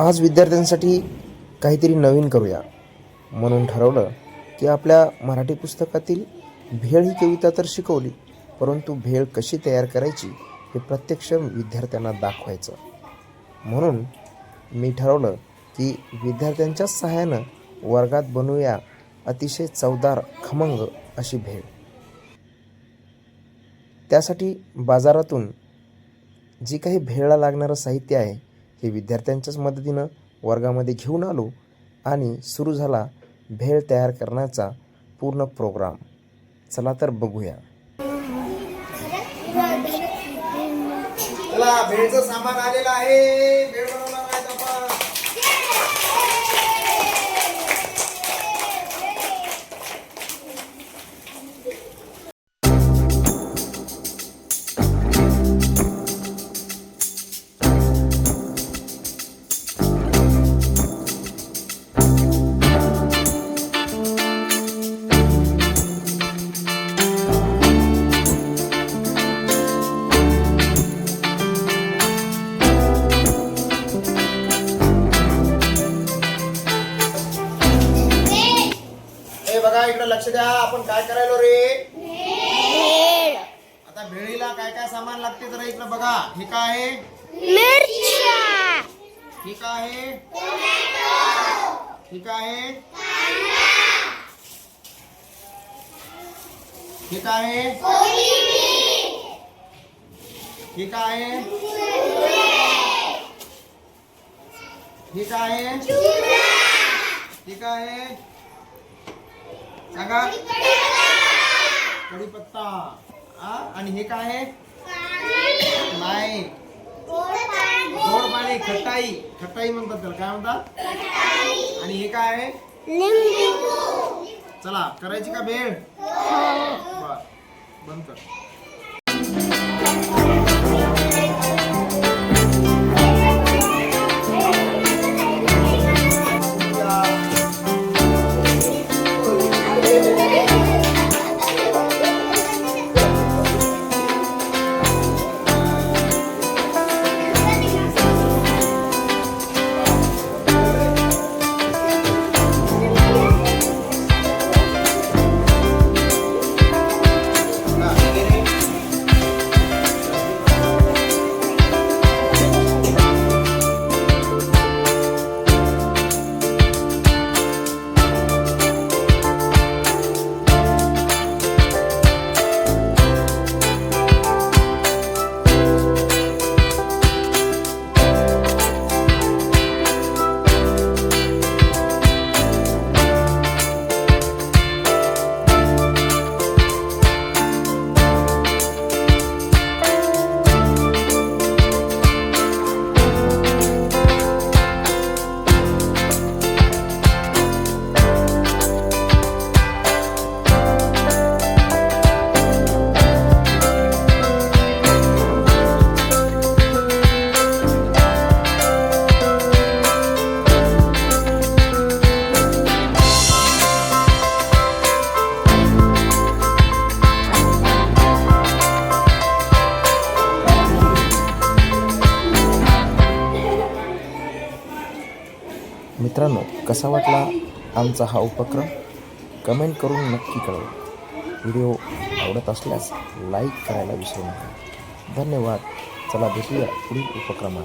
आज विद्यार्थ्यांसाठी काहीतरी नवीन करूया. म्हणून ठरवलं की आपल्या मराठी पुस्तकातील भेळ ही कविता तर शिकवली परंतु भेळ कशी तयार करायची हे प्रत्यक्ष विद्यार्थ्यांना दाखवायचं. म्हणून मी ठरवलं की विद्यार्थ्यांच्याच सहाय्यानं वर्गात बनवूया अतिशय चवदार खमंग अशी भेळ. त्यासाठी बाजारातून जी काही भेळला लागणारं साहित्य आहे हे विद्यार्थ्यांच्याच मदतीनं वर्गामध्ये घेऊन आलो आणि सुरू झाला भेळ तयार करण्याचा पूर्ण प्रोग्राम. चला तर बघूया. भेळचं सामान आलेलं आहे. लक्ष द्या आपण काय करायलो रे? आता भेळीला काय काय सामान लागते जरा इकडे बघा. हे काय आहे? हे काय आहे? हे काय आहे? हे काय आहे? हे काय आहे? हे काय आहे? हे काय आहे? सांगा. कढीपत्ता. हा आणि हे काय आहे? नाही. गोड पाणी खटाई. खटाई म्हणतात त्याला. काय म्हणतात? आणि हे काय आहे? चला करायची का भेळ? बर बंद कर. मित्रांनो कसा वाटला आमचा हा उपक्रम? कमेंट करून नक्की कळवा. व्हिडिओ आवडत असल्यास लाईक करायला विसरू नका. धन्यवाद. चला भेटूया पुढील उपक्रमात.